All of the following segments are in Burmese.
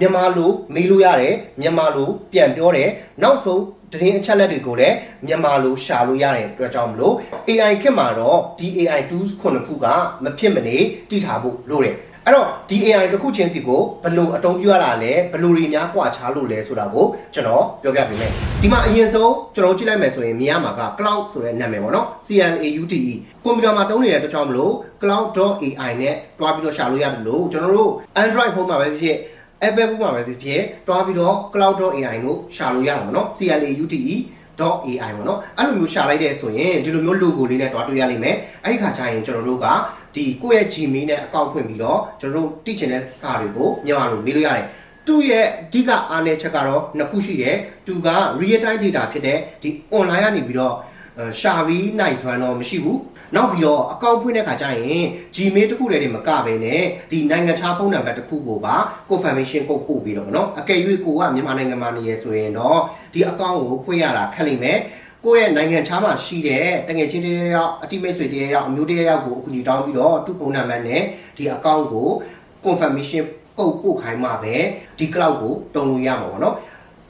မြန်မာလိုမေးလို့ရတယ်မြန်မာလိုပြန်ပြောတယ်နောက်ဆုံးသတင်းအချက်လက်တွေကိုလည်းမြန်မာလိုရှာလို့ရတဲ့အတွက်ကြောင့်မလို့ AI ခေတ်မှာတော့ဒီ AI tools ခုနှစ်ခုကမဖြစ်မနေတည်ထားဖို့လိုတယ်အဲ့တော့ဒီ AI တစ်ခုချင်းစီကိုဘယ်လိုအသုံးပြုရတာလဲဘယ်လိုတွေများကွာခြားလို့လဲဆိုတာကိုကျွန်တော်ပြောပြပေးမယ်ဒီမှာအရင်ဆုံးကျွန်တော်ကြည့်လိုက်မယ်ဆိုရင်မြင်ရမှာက cloud ဆိုတဲ့နာမည်ပေါ့နော် C L A U T E ကွန်ပျူတာမှာတုံးနေတဲ့အတွက်ကြောင့်မလို့ cloud.ai နဲ့တွားပြီးတော့ရှာလို့ရတယ်လို့ကျွန်တော်တို့ Android ဖုန်းမှာပဲဖြစ်ဖြစ် Apple ဖုန်းမှာပဲဖြစ်ဖြစ်တွားပြီးတော့ cloud.ai လို့ရှာလို့ရမှာနော် C L A U T E .ai ပေါ့နော်အဲ့လိုမျိုးရှာလိုက်တဲ့ဆိုရင်ဒီလိုမျိုး logo လေးနဲ့တွားတွေ့ရလိမ့်မယ်အဲ့ဒီခါကျရင်ကျွန်တော်တို့ကဒီကိုယ့်ရဲ့ Gmail နဲ့ account ဖွင့်ပြီးတော့ကျွန်တော်တို့တိချင်တဲ့စာတွေကိုမြန်မာလိုမေးလို့ရတယ်သူ့ရဲ့အဓိကအားနည်းချက်ကတော့နှစ်ခုရှိတယ်သူက real time data ဖြစ်တဲ့ဒီ online ကနေပြီးတော့ရှာပြီးနိုင်စွမ်းတော့မရှိဘူး နောက်ပြီးတော့အကောင့်ဖွင့်တဲ့ခါကျရင် Gmail တခုတည်းတွေမကဘဲနဲ့ဒီနိုင်ငံခြားဖုန်းနံပါတ်တစ်ခုကိုပါ confirmation code ပို့ပြီးတော့ဗောနော်အကယ်၍ကိုကမြန်မာနိုင်ငံမှာနေရဆိုရင်တော့ဒီအကောင့်ကိုဖွင့်ရတာခက်လိမ့်မယ်ကိုယ့်ရဲ့နိုင်ငံခြားမှာရှိတဲ့တငယ်ချင်းတည်းရောက်အတိမိတ်ဆွေတည်းရောက်အမျိုးတည်းရောက်ကိုအခုကြီးတောင်းပြီးတော့သူ့ဖုန်းနံပါတ်နဲ့ဒီအကောင့်ကို confirmation code ပို့ခိုင်းမှပဲဒီ cloud ကိုတုံလို့ရမှာပေါ့နော်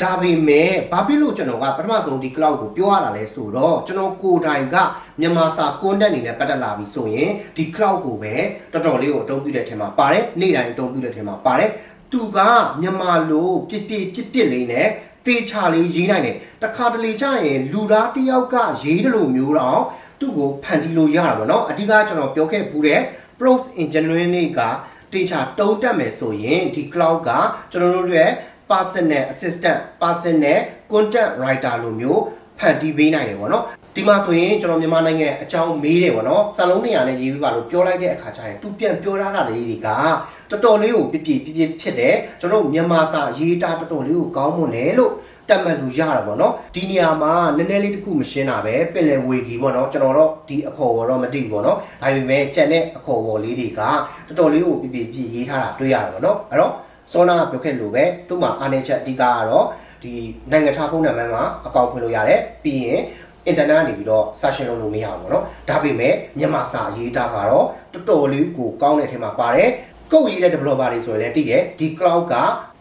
ဒါပေမဲ့ဘာဖြစ်လို့ကျွန်တော်ကပထမဆုံးဒီ cloud ကိုပြောရတာလဲဆိုတော့ကျွန်တော်ကိုယ်တိုင်ကမြန်မာစာ content အနေနဲ့ပတ်သက်လာပြီဆိုရင်ဒီ cloud ကိုပဲတော်တော်လေးကိုအသုံးပြုတဲ့ထင်မှာပါတယ်နေ့တိုင်းအသုံးပြုတဲ့ထင်မှာပါတယ်သူကမြန်မာလိုပြစ်ပြစ်ပြစ်ပြစ်လေးနဲ့တေချာလေးရေးနိုင်တယ်တခါတလေကျရင်လူသားတစ်ယောက်ကရေးတယ်လို့မျိုးတော့သူ့ကိုဖန်တီးလို့ရတာပေါ့နော်အဓိကကျွန်တော်ပြောခဲ့ဘူးတဲ့ pros engineering ကတေချာတုံးတက်မယ်ဆိုရင်ဒီ cloud ကကျွန်တော်တို့ရဲ့ personal assistant personal content writer လိုမျိုးဖန်တီးပေးနိုင်တယ်ပေါ့နော်ဒီမှာဆိုရင်ကျွန်တော်မြန်မာနိုင်ငံအကြောင်းမေးတယ်ပေါ့နော်စာလုံးနေရာနဲ့ရေးပြပါလို့ပြောလိုက်တဲ့အခါကျရင်သူပြန်ပြောထားတာလေးတွေကတော်တော်လေးကိုပြပြပြပြဖြစ်တယ်ကျွန်တော်မြန်မာစာရေးတာတော်တော်လေးကိုကောင်းမွန်တယ်လို့တတ်မှတ်လို့ရတာပေါ့နော်ဒီနေရာမှာနည်းနည်းလေးတစ်ခုမရှင်းတာပဲပင်လယ်ဝေကြီးပေါ့နော်ကျွန်တော်တော့ဒီအခေါ်ဝေါ်တော့မသိဘူးပေါ့နော်ဒါပေမဲ့ကြံတဲ့အခေါ်ဝေါ်လေးတွေကတော်တော်လေးကိုပြပြပြရေးထားတာတွေ့ရတာပေါ့နော်အဲ့တော့ စောနာပြောခဲ့လို့ပဲသူ့မှာအားနည်းချက်အဓိကကတော့ဒီနိုင်ငံခြားဖုန်းနံပါတ်မှာအကောင့်ဖွင့်လို့ရတယ်ပြီးရင်အင်တာနက်ကနေပြီးတော့ session လုပ်လို့မရဘူးပေါ့နော်ဒါပေမဲ့မြန်မာစာရေးတာကတော့တော်တော်လေးကိုကောင်းတဲ့အထက်မှာပါတယ်ကုတ်ရေးတဲ့ developer တွေဆိုရင်လည်းတည်တယ်ဒီ cloud က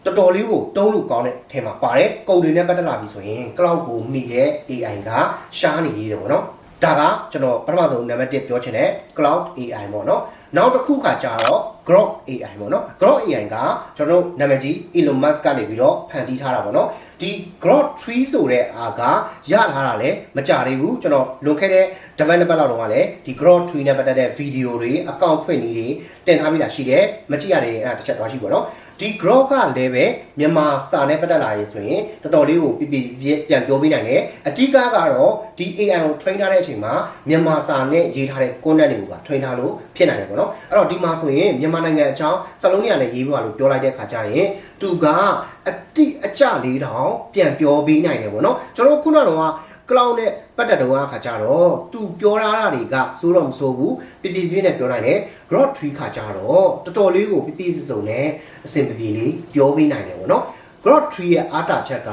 တော်တော်လေးကိုတုံးလို့ကောင်းတဲ့အထက်မှာပါတယ်ကုတ်တွေနဲ့ပတ်သက်လာပြီဆိုရင် cloud ကိုမိတဲ့ AI ကရှားနေသေးတယ်ပေါ့နော်ဒါကကျွန်တော်ပထမဆုံးနံပါတ်1ပြောချင်တဲ့ cloud AI ပေါ့နော်နောက်တစ်ခုခါကျတော့ Grok AI ပေါ့နော် Grok AI ကကျွန်တော်တို့နာမည်ကြီး Elon Musk ကနေပြီးတော့ဖန်တီးထားတာပေါ့နော်ဒီ Grok 3ဆိုတဲ့အားကရထားတာလည်းမကြသေးဘူးကျွန်တော်လွန်ခဲ့တဲ့ development လောက်တော့ကလည်းဒီ Grok 3နဲ့ပတ်သက်တဲ့ဗီဒီယိုတွေအကောင့်ဖွင့်နည်းတွေတင်ထားပြီးတာရှိတယ်မကြည့်ရတယ်အဲ့ဒါတစ်ချက်သွားရှိပေါ့နော် ဒီ Grok ကလည်းပဲမြန်မာစာနဲ့ပတ်သက်လာရေးဆိုရင်တော်တော်လေးကိုပြပြပြန်ပြောပေးနိုင်တယ်အဓိကကတော့ဒီ AI ကို train ထားတဲ့အချိန်မှာမြန်မာစာနဲ့ရေးထားတဲ့ content တွေကိုပါ train ထားလို့ဖြစ်နိုင်တယ်ပေါ့နော်အဲ့တော့ဒီမှာဆိုရင်မြန်မာနိုင်ငံအကြောင်းစလုံးနေရာနဲ့ရေးပြပါလို့ပြောလိုက်တဲ့ခါကျရင်သူကအတိအကျလေးတောင်ပြန်ပြောပေးနိုင်တယ်ပေါ့နော်ကျွန်တော်ခုနကတော့ cloud နဲ့ပတ်သက်တော့အခါကျတော့သူပြောထားတာတွေကစိုးတော့မစိုးဘူးပြပြပြနဲ့ပြောနိုင်တယ် growth tree ခါကျတော့တော်တော်လေးကိုပြပြစစုံနဲ့အဆင်ပြေပြေလေးပြောပေးနိုင်တယ်ပေါ့နော် growth tree ရဲ့အားတာချက်က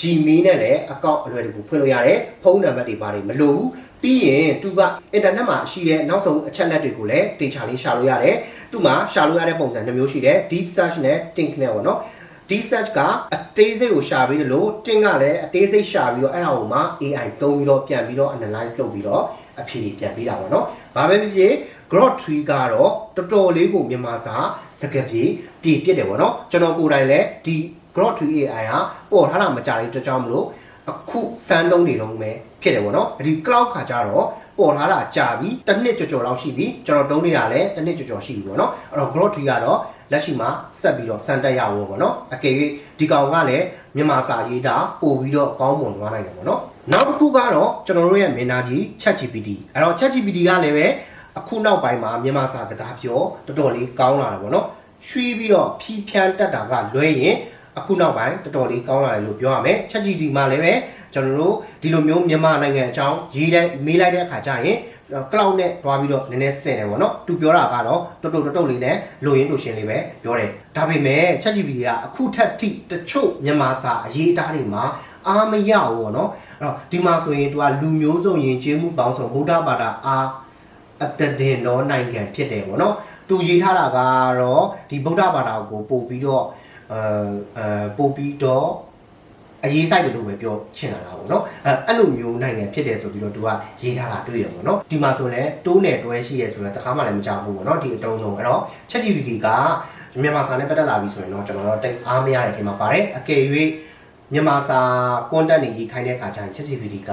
Gmail နဲ့လည်းအကောင့်အလွယ်တကူဖွင့်လို့ရတယ်ဖုန်းနံပါတ်တွေပါတယ်မလိုဘူးပြီးရင်သူကအင်တာနက်မှာရှိတဲ့နောက်ဆုံးအချက်လက်တွေကိုလည်းတေချာလေးရှာလို့ရတယ်သူ့မှာရှာလို့ရတဲ့ပုံစံနှမျိုးရှိတယ် deep search နဲ့ think နဲ့ပေါ့နော် deep search ကအသေးစိတ်ကိုရှာပြီးလို့တင်းကလည်းအသေးစိတ်ရှာပြီးတော့အဲ့ဒါကိုမှ AI သုံးပြီးတော့ပြန်ပြီးတော့ analyze လုပ်ပြီးတော့အဖြေတွေပြန်ပေးတာပေါ့နော်။ဘာပဲဖြစ်ဖြစ် growth tree ကတော့တော်တော်လေးကိုမြန်မာစာစကားပြေပြေပြစ်တယ်ပေါ့နော်။ကျွန်တော်ကိုယ်တိုင်လည်းဒီ growth tree AI ဟာပေါ်ထားတာမကြတဲ့တကြောင်မလို့အခုစမ်းလုံးနေတော့မယ်ဖြစ်တယ်ပေါ့နော်။ဒီ cloud ခါကျတော့ ပေါ်ထားတာကြာပြီတစ်နှစ်ကြော်ကြော်လောက်ရှိပြီကျွန်တော်တုံးနေတာလည်းတစ်နှစ်ကြော်ကြော်ရှိပြီပေါ့နော်။အဲ့တော့ growth tree ကတော့လက်ရှိမှာဆက်ပြီးတော့စမ်းတက်ရအောင်ပေါ့နော်အကယ်၍ဒီကောင်ကလည်းမြန်မာစာရေးတာပို့ပြီးတော့ကောင်းမွန်သွားနိုင်တယ်ပေါ့နော်နောက်တစ်ခုကတော့ကျွန်တော်တို့ရဲ့မင်းသားကြီး ChatGPT အဲ့တော့ ChatGPT ကလည်းပဲအခုနောက်ပိုင်းမှာမြန်မာစာစကားပြောတော်တော်လေးကောင်းလာတယ်ပေါ့နော်ရွှေ့ပြီးတော့ဖြီးဖြန်းတက်တာကလွဲရင် အခုနောက်ပိုင်းတော်တော်လေးကောင်းလာတယ်လို့ပြောရမယ် ChatGPT မှာလည်းပဲကျွန်တော်တို့ဒီလိုမျိုးမြန်မာနိုင်ငံအကြောင်းရေးတဲ့မေးလိုက်တဲ့အခါကျရင် cloud နဲ့တွားပြီးတော့နည်းနည်းဆင်တယ်ပေါ့နော်သူပြောတာကတော့တော်တော်တော်တော်လေးနဲ့လိုရင်းလိုရှင်းလေးပဲပြောတယ်ဒါပေမဲ့ ChatGPT ကအခုထက်ထိတချို့မြန်မာစာအရေးအသားတွေမှာအားမရဘူးပေါ့နော်အဲ့တော့ဒီမှာဆိုရင်သူကလူမျိုးစုံယဉ်ကျေးမှုပေါင်းစုံဗုဒ္ဓဘာသာအားအတဒင်တော်နိုင်ငံဖြစ်တယ်ပေါ့နော်သူရေးထားတာကတော့ဒီဗုဒ္ဓဘာသာကိုပို့ပြီးတော့ အဲပို့ပြီးတော့အရေးဆိုင်တယ်လို့ပဲပြောချင်လာတာပေါ့နော်အဲအဲ့လိုမျိုးနိုင်ငံဖြစ်တယ်ဆိုပြီးတော့သူကရေးထားတာတွေ့ရပေါ့နော်ဒီမှာဆိုလဲတိုးနယ်တွဲရှိရဲဆိုတော့တခါမှလည်းမကြောက်ဘူးပေါ့နော်ဒီအတုံးလုံးအဲ့တော့ ChatGPT ကမြန်မာစာနဲ့ပတ်သက်လာပြီဆိုရင်တော့ကျွန်တော်တို့တိတ်အားမရတဲ့အချိန်မှာပါတယ်အကယ်၍ မြန်မာစာ content တွေရေးခိုင်းတဲ့အခါကျရင် ChatGPT က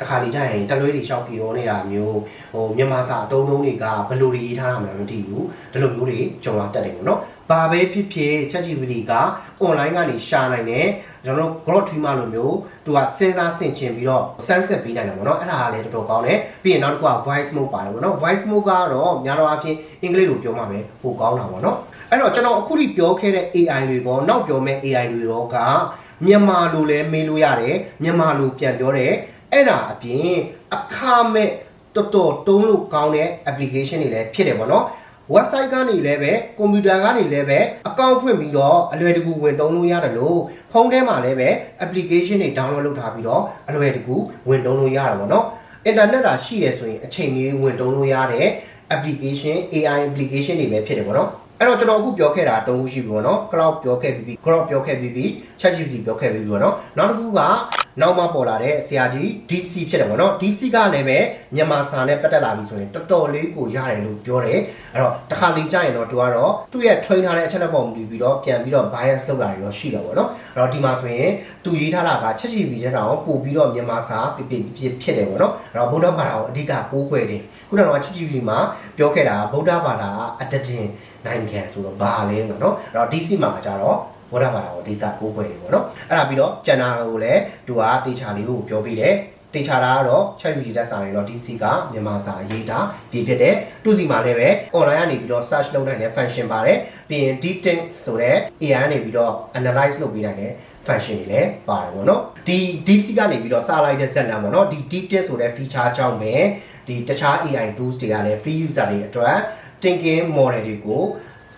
တခါလေကြာရင်တလွဲတွေရှောက်ပြောနေတာမျိုးဟိုမြန်မာစာအတုံးလုံးတွေကဘယ်လိုတွေရေးထားတာမှမသိဘူးဒီလိုမျိုးတွေကြုံလာတတ်တယ်ပေါ့နော်ဘာပဲဖြစ်ဖြစ် ChatGPT က online ကနေရှာနိုင်တယ်ကျွန်တော်တို့ growth dreamer လိုမျိုးသူကစဉ်းစားဆင်ခြင်ပြီးတော့ sunset ပေးနိုင်တယ်ပေါ့နော်အဲ့ဒါကလည်းတော်တော်ကောင်းတယ်ပြီးရင်နောက်တစ်ခုက voice mode ပါတယ်ပေါ့နော် voice mode ကတော့များတော့အပြင်အင်္ဂလိပ်လိုပြောမှပဲပိုကောင်းတာပေါ့နော် အဲ့တော့ကျွန်တော်အခုထိပြောခဲ့တဲ့ AI တွေကောနောက်ပြောမဲ့ AI တွေတော့ကမြန်မာလိုလည်းမေးလို့ရတယ်မြန်မာလိုပြန်ပြောတယ်အဲ့ဒါအပြင်အခမဲ့တော်တော်တုံးလို့ကောင်းတဲ့ application တွေလည်းဖြစ်တယ်ပေါ့နော် website ကနေလည်းပဲကွန်ပျူတာကနေလည်းပဲအကောင့်ဖွင့်ပြီးတော့အလွယ်တကူဝင်တုံးလို့ရတယ်လို့ဖုန်းထဲမှာလည်းပဲ application တွေ download လုပ်ထားပြီးတော့အလွယ်တကူဝင်တုံးလို့ရတယ်ပေါ့နော် internet တာရှိရဆိုရင်အချိန်ကြီးဝင်တုံးလို့ရတဲ့ application AI application တွေပဲဖြစ်တယ်ပေါ့နော် အဲ့တော့ကျွန်တော်အခုပြောခဲ့တာတုံးခုရှိပြီပေါ့နော် cloud ပြောခဲ့ပြီးပြီ grok ပြောခဲ့ပြီးပြီ ChatGPT ပြောခဲ့ပြီးပြီပေါ့နော်နောက်တစ်ခုကနောက်မှပေါ်လာတဲ့ဆရာကြီး DeepSeek ဖြစ်တယ်ပေါ့နော် DeepSeek ကလည်းပဲမြန်မာစာနဲ့ပတ်သက်လာပြီဆိုရင်တော်တော်လေးကိုရတယ်လို့ပြောတယ်အဲ့တော့တစ်ခါလေးကြာရင်တော့သူကတော့သူ့ရဲ့ train ထားတဲ့အချက်လက်ပေါ်မူတည်ပြီးတော့ပြန်ပြီးတော့ bias လုပ်တာတွေရောရှိတယ်ပေါ့နော်အဲ့တော့ဒီမှာဆိုရင်သူရေးထားတာက ChatGPT တဲ့တောင်ပို့ပြီးတော့မြန်မာစာပြပြပြဖြစ်တယ်ပေါ့နော်အဲ့တော့ဗုဒ္ဓဘာသာကိုအဓိကကိုးကွယ်တယ်ခုနက ChatGPT မှာပြောခဲ့တာဗုဒ္ဓဘာသာအတတင်နိုင်ငံဆိုတော့ဘာလဲပေါ့နော်အဲ့တော့ DC မှာကကြတော့ ဘောဓဘာသာကိုအဓိကကိုးကွယ်တယ်ပေါ့နော်အဲ့ဒါပြီးတော့ကျန်တာကိုလည်းသူကတေချာလေးကိုပြောပြတယ်တေချာတာကတော့ chat GPT တက်စာရင်တော့ DeepSeek ကမြန်မာစာရေးတာပြည်ဖြစ်တယ်သူစီမှာလည်းပဲ online ကနေပြီးတော့ search လုပ်နိုင်တဲ့ function ပါတယ်ပြီးရင် deep think ဆိုတဲ့ AI ကနေပြီးတော့ analyze လုပ်ပေးနိုင်တဲ့ function တွေလည်းပါတယ်ပေါ့နော်ဒီ DeepSeek ကနေပြီးတော့စလိုက်တဲ့ဇက်လန်ပေါ့နော်ဒီ deep think ဆိုတဲ့ feature ကြောင့်ပဲဒီတခြား AI tools တွေကလည်း free user တွေအတွက် thinking model တွေကို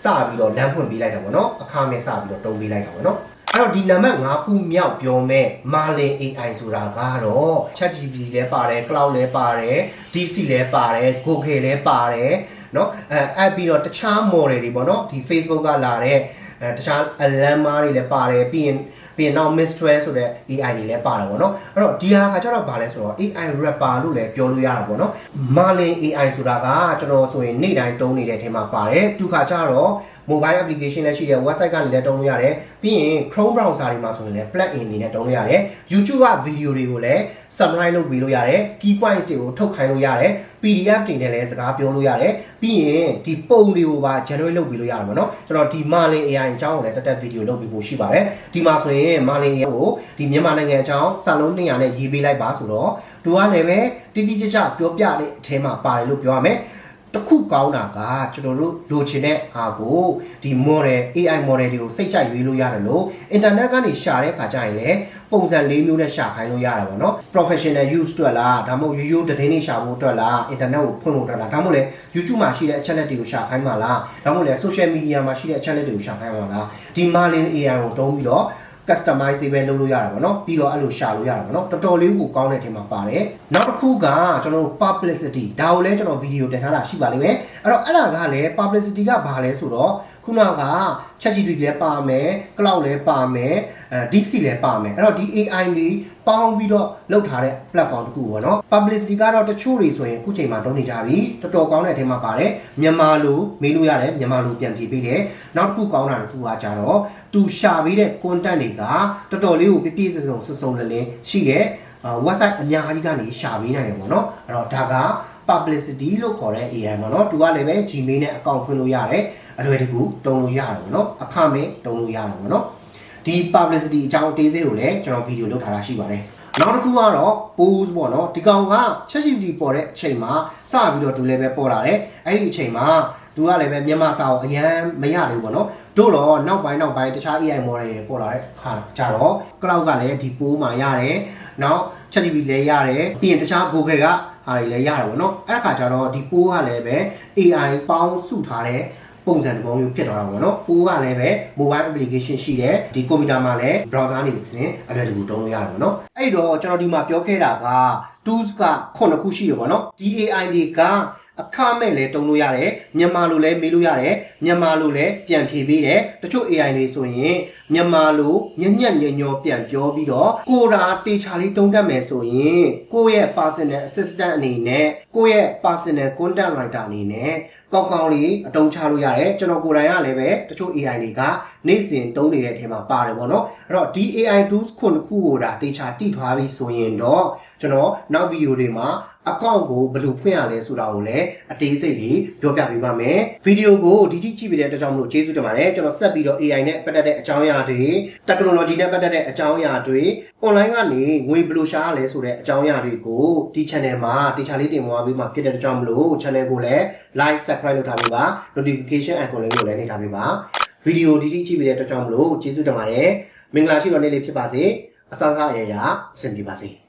စပြီးတော့လမ်းဖွင့်ပေးလိုက်တာပေါ့နော်အခမဲ့စပြီးတော့တုံးပေးလိုက်တာပေါ့နော်အဲ့တော့ဒီနံပါတ်5ခုမြောက်ပြောမဲ့ Marlin AI ဆိုတာကတော့ ChatGPT လည်းပါတယ် Cloud လည်းပါတယ် DeepSeek လည်းပါတယ် Google လည်းပါတယ်เนาะအဲအဲ့ပြီးတော့တခြား model တွေပေါ့နော်ဒီ Facebook ကလာတဲ့အဲတခြား alarm တွေလည်းပါတယ်ပြီးရင် ပြီးရင်နောက် Mistral ဆိုတဲ့ AI တွေလည်းပါတယ်ပေါ့နော်အဲ့တော့ဒီဟာကကျတော့ဗာလဲဆိုတော့ AI rapper လို့လည်းပြောလို့ရတာပေါ့နော် Marlin AI ဆိုတာကကျွန်တော်ဆိုရင်နေ့တိုင်းတုံးနေတဲ့အထက်မှာပါတယ်သူခါကျတော့ mobile application လည်းရှိတယ် website ကနေလည်းတုံးလို့ရတယ်ပြီးရင် Chrome browser တွေမှာဆိုရင်လည်း plug-in အနေနဲ့တုံးလို့ရတယ် YouTube က video တွေကိုလည်း summarize လုပ်ပေးလို့ရတယ် key points တွေကိုထုတ်ခိုင်းလို့ရတယ် PDF တွေနဲ့လည်းစကားပြောလို့ရတယ်ပြီးရင်ဒီပုံတွေကိုပါ generate လုပ်ပေးလို့ရတယ်ပေါ့နော်ကျွန်တော်ဒီ Marlin AI အကြောင်းကိုလည်းတက်တက် video လုပ်ပေးဖို့ရှိပါတယ်ဒီမှာဆိုရင် Marlin AI ကိုဒီမြန်မာနိုင်ငံအကြောင်းစာလုံး200နဲ့ရေးပေးလိုက်ပါဆိုတော့သူကလည်းပဲတိတိကျကျပြောပြတဲ့အထဲမှာပါတယ်လို့ပြောရမယ်တခုကောင်းတာကကျွန်တော်တို့လိုချင်တဲ့ဟာကိုဒီ model AI model တွေကိုစိတ်ကြိုက်ရွေးလို့ရတယ်လို့ internet ကနေရှာတဲ့ခါကျရင်လည်းပုံစံ၄မျိုးနဲ့ရှာခိုင်းလို့ရတယ်ပေါ့နော် professional use အတွက်လားဒါမှမဟုတ်ရိုးရိုးသတင်းတွေရှာဖို့အတွက်လား internet ကိုဖွင့်လို့အတွက်လားဒါမှမဟုတ်လည်း YouTube မှာရှိတဲ့အချက်လက်တွေကိုရှာခိုင်းမှာလားဒါမှမဟုတ်လည်း social media မှာရှိတဲ့အချက်လက်တွေကိုရှာခိုင်းမှာလားဒီ Marlin AI ကိုတုံးပြီးတော့ customizable လုပ်လို့ရတာပေါ့နော်ပြီးတော့အဲ့လိုရှာလို့ရတာပေါ့နော်တော်တော်လေးကိုကောင်းတဲ့အထင်မှာပါတယ်နောက်တစ်ခုကကျွန်တော်တို့ publicity ဒါကိုလည်းကျွန်တော်ဗီဒီယိုတင်ထားတာရှိပါလိမ့်မယ်အဲ့တော့အဲ့ဒါကလည်း publicity ကဘာလဲဆိုတော့ခုနက ChatGPT လည်းပါမယ် cloud လည်းပါမယ်အဲ DeepSeek လည်းပါမယ်အဲ့တော့ဒီ AI တွေ ပေါင်းပြီးတော့လုပ်ထားတဲ့ platform တစ်ခုပေါ့နော် publicity ကတော့တချို့တွေဆိုရင်အခုချိန်မှာတုံးနေကြပြီတော်တော်ကောင်းတဲ့အထင်မှာပါတယ်မြန်မာလိုမေးလို့ရတယ်မြန်မာလိုပြန်ဖြေပေးတယ်နောက်တစ်ခုကောင်းတာတစ်ခုကကြတော့သူရှာပေးတဲ့ content တွေကတော်တော်လေးကိုပြည့်ပြည့်စုံစုံစုံစုံလင်းလင်းရှိရဲ့အာ website အများကြီးကနေရှာပေးနိုင်တယ်ပေါ့နော်အဲ့တော့ဒါက publicity လို့ခေါ်တဲ့ AI ပေါ့နော်သူကလည်းပဲ Gmail နဲ့ account ဖွင့်လို့ရတယ်အလွယ်တကူတုံးလို့ရတယ်ပေါ့နော်အခမဲ့တုံးလို့ရတယ်ပေါ့နော် ဒီ publicity အကြောင်းအသေးစိတ်ကိုလည်းကျွန်တော်ဗီဒီယိုလုပ်ထားတာရှိပါတယ်နောက်တစ်ခုကတော့ pose ပေါ့နော်ဒီကောင်က ChatGPT ပေါ်တဲ့အချိန်မှာစပြီးတော့သူလည်းပဲပေါ်လာတယ်အဲ့ဒီအချိန်မှာသူကလည်းပဲမြန်မာစာကိုအရန်မရသေးဘူးပေါ့နော်တို့တော့နောက်ပိုင်းနောက်ပိုင်းတခြား AI model တွေပေါ်လာတဲ့ခါကြတော့ cloud ကလည်းဒီ pose မှာရတယ်နောက် ChatGPT လည်းရတယ်ပြီးရင်တခြား Google ကဟာတွေလည်းရတယ်ပေါ့နော်အဲ့ဒါခါကျတော့ဒီ pose ကလည်းပဲ AI ပေါင်းစုထားတဲ့ ပုံစံတစ်ပုံမျိုးဖြစ်သွားတာပေါ့နော်ပိုးကလည်းပဲ mobile application ရှိတယ်ဒီကွန်ပျူတာမှာလည်း browser နေစဉ်အလွယ်တကူတုံးလို့ရတယ်ပေါ့နော်အဲ့တော့ကျွန်တော်ဒီမှာပြောခဲ့တာက tools က9ခုရှိတယ်ပေါ့နော်ဒီ AI တွေကအခမဲ့လည်းတုံးလို့ရတယ်မြန်မာလိုလည်းမေးလို့ရတယ်မြန်မာလိုလည်းပြန်ဖြေပေးတယ်တချို့ AI တွေဆိုရင်မြန်မာလိုညံ့ညံ့ညညောပြန်ပြောပြီးတော့ကိုရာတေချာလေးတုံးတတ်မယ်ဆိုရင်ကိုယ့်ရဲ့ personal assistant အနေနဲ့ကိုယ့်ရဲ့ personal content writer အနေနဲ့ ကောင်းကောင်းလေးအတုံးချလို့ရတယ်ကျွန်တော်ကိုယ်တိုင်ကလည်းပဲတချို့ AI တွေကနေ့စဉ်တုံးနေတဲ့အထက်မှာပါတယ်ပေါ့နော်အဲ့တော့ဒီ AI tools ခုနှစ်ခုကိုဒါတေချာတိထွားပြီးဆိုရင်တော့ကျွန်တော်နောက်ဗီဒီယိုတွေမှာအကောင့်ကိုဘယ်လိုဖွင့်ရလဲဆိုတာကိုလည်းအသေးစိတ်လေးပြောပြပေးပါမယ်ဗီဒီယိုကိုဒီတိကြည့်ပေးတဲ့အတွက်ကြောင့်မလို့ကျေးဇူးတင်ပါတယ်ကျွန်တော်ဆက်ပြီးတော့ AI နဲ့ပတ်သက်တဲ့အကြောင်းအရာတွေ technology နဲ့ပတ်သက်တဲ့အကြောင်းအရာတွေ online ကနေငွေဘယ်လိုရှာရလဲဆိုတဲ့အကြောင်းအရာတွေကိုဒီ channel မှာတေချာလေးတင်ပွားပေးမှာဖြစ်တဲ့အတွက်ကြောင့်မလို့ channel ကိုလည်း like subscribe လုပ်ထားပေးပါ notification icon လေးကိုလည်းနှိပ်ထားပေးပါဗီဒီယိုဒီတိကြည့်ပေးတဲ့အတွက်ကြောင့်မလို့ကျေးဇူးတင်ပါတယ်မင်္ဂလာရှိတော်နေ့လေးဖြစ်ပါစေအစားအစာအရာရာအဆင်ပြေပါစေ